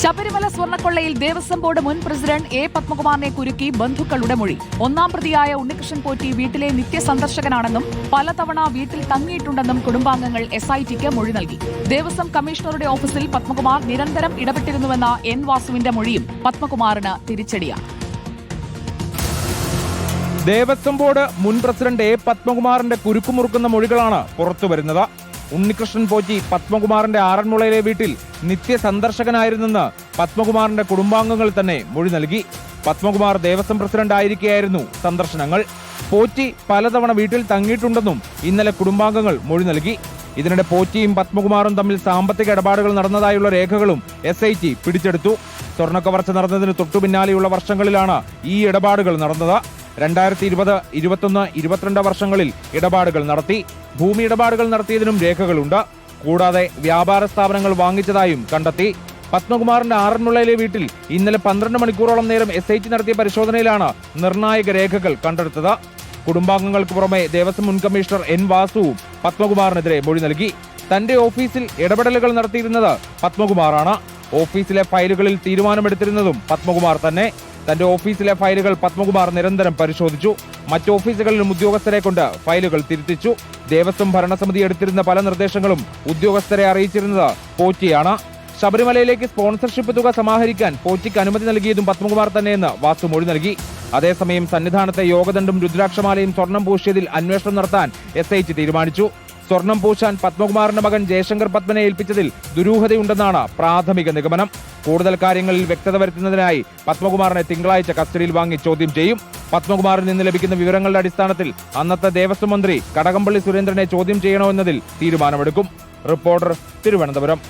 ശബരിമല സ്വർണക്കൊള്ളയിൽ ദേവസ്വം ബോർഡ് മുൻ president A പത്മകുമാറിനെ കുരുക്കി ബന്ധുക്കളുടെ മൊഴി. ഒന്നാം പ്രതിയായ ഉണ്ണികൃഷ്ണൻ പോറ്റി വീട്ടിലെ നിത്യസന്ദർശകനാണെന്നും പലതവണ വീട്ടിൽ തങ്ങിയിട്ടുണ്ടെന്നും കുടുംബാംഗങ്ങൾ എസ് ഐ ടിക്ക് മൊഴി നൽകി. ദേവസ്വം കമ്മീഷണറുടെ ഓഫീസിൽ പത്മകുമാർ നിരന്തരം ഇടപെട്ടിരുന്നുവെന്ന എൻ വാസുവിന്റെ മൊഴിയും പത്മകുമാറിന് തിരിച്ചടിയാണ്. ദേവസ്വം ബോർഡ് മുൻ പ്രസിഡന്റ് എ പത്മകുമാറിന്റെ കുരുക്കുമുറുക്കുന്ന മൊഴികളാണ് പുറത്തുവരുന്നത്. ഉണ്ണികൃഷ്ണൻ പോറ്റി പത്മകുമാറിന്റെ ആറന്മുളയിലെ വീട്ടിൽ നിത്യ സന്ദർശകനായിരുന്നെന്ന് പത്മകുമാറിന്റെ കുടുംബാംഗങ്ങൾ തന്നെ മൊഴി നൽകി. പത്മകുമാർ ദേവസ്വം പ്രസിഡന്റ് ആയിരിക്കെയായിരുന്നു സന്ദർശനങ്ങൾ. പോറ്റി പലതവണ വീട്ടിൽ തങ്ങിയിട്ടുണ്ടെന്നും ഇന്നലെ കുടുംബാംഗങ്ങൾ മൊഴി നൽകി. ഇതിനിടെ പോറ്റിയും പത്മകുമാറും തമ്മിൽ സാമ്പത്തിക ഇടപാടുകൾ നടന്നതായുള്ള രേഖകളും എസ് ഐ ടി പിടിച്ചെടുത്തു. സ്വർണക്കവർച്ച നടന്നതിന് തൊട്ടു പിന്നാലെയുള്ള വർഷങ്ങളിലാണ് ഈ ഇടപാടുകൾ നടന്നത്. രണ്ടായിരത്തി ഇരുപത് ഇരുപത്തൊന്ന് ഇരുപത്തിരണ്ട് വർഷങ്ങളിൽ ഇടപാടുകൾ നടത്തി. ഭൂമി ഇടപാടുകൾ നടത്തിയതിനും രേഖകളുണ്ട്. കൂടാതെ വ്യാപാര സ്ഥാപനങ്ങൾ വാങ്ങിച്ചതായും കണ്ടെത്തി. പത്മകുമാറിന്റെ ആറന്മുളയിലെ വീട്ടിൽ ഇന്നലെ പന്ത്രണ്ട് മണിക്കൂറോളം നേരം എസ് നടത്തിയ പരിശോധനയിലാണ് നിർണായക രേഖകൾ കണ്ടെടുത്തത്. കുടുംബാംഗങ്ങൾക്ക് പുറമെ ദേവസ്വം മുൻ കമ്മീഷണർ എൻ വാസുവും പത്മകുമാറിനെതിരെ മൊഴി നൽകി. തന്റെ ഓഫീസിൽ ഇടപെടലുകൾ നടത്തിയിരുന്നത് പത്മകുമാറാണ്. ഓഫീസിലെ ഫയലുകളിൽ തീരുമാനമെടുത്തിരുന്നതും പത്മകുമാർ തന്നെ. തന്റെ ഓഫീസിലെ ഫയലുകൾ പത്മകുമാർ നിരന്തരം പരിശോധിച്ചു. മറ്റ് ഓഫീസുകളിലും ഉദ്യോഗസ്ഥരെ കൊണ്ട് ഫയലുകൾ തിരുത്തിച്ചു. ദേവസ്വം ഭരണസമിതി എടുത്തിരുന്ന പല നിർദ്ദേശങ്ങളും ഉദ്യോഗസ്ഥരെ അറിയിച്ചിരുന്നത് പോറ്റിയാണ്. ശബരിമലയിലേക്ക് സ്പോൺസർഷിപ്പ് തുക സമാഹരിക്കാൻ പോറ്റിക്ക് അനുമതി നൽകിയതും പത്മകുമാർ തന്നെയെന്ന് വാസ്തു മൊഴി നൽകി. അതേസമയം സന്നിധാനത്തെ യോഗദണ്ഡും രുദ്രാക്ഷമാലയും സ്വർണം പൂശിയതിൽ അന്വേഷണം നടത്താൻ എസ് തീരുമാനിച്ചു. സ്വർണം പൂശാൻ പത്മകുമാറിന്റെ മകൻ ജയശങ്കർ പത്മനെ ഏൽപ്പിച്ചതിൽ ദുരൂഹതയുണ്ടെന്നാണ് പ്രാഥമിക നിഗമനം. കൂടുതൽ കാര്യങ്ങളിൽ വ്യക്തത വരുത്തുന്നതിനായി പത്മകുമാറിനെ തിങ്കളാഴ്ച കസ്റ്റഡിയിൽ വാങ്ങി ചോദ്യം ചെയ്യും. പത്മകുമാറിൽ നിന്ന് ലഭിക്കുന്ന വിവരങ്ങളുടെ അടിസ്ഥാനത്തിൽ അന്നത്തെ ദേവസ്വം മന്ത്രി കടകംപള്ളി സുരേന്ദ്രനെ ചോദ്യം ചെയ്യണോ എന്നതിൽ തീരുമാനമെടുക്കും. റിപ്പോർട്ടർ തിരുവനന്തപുരം.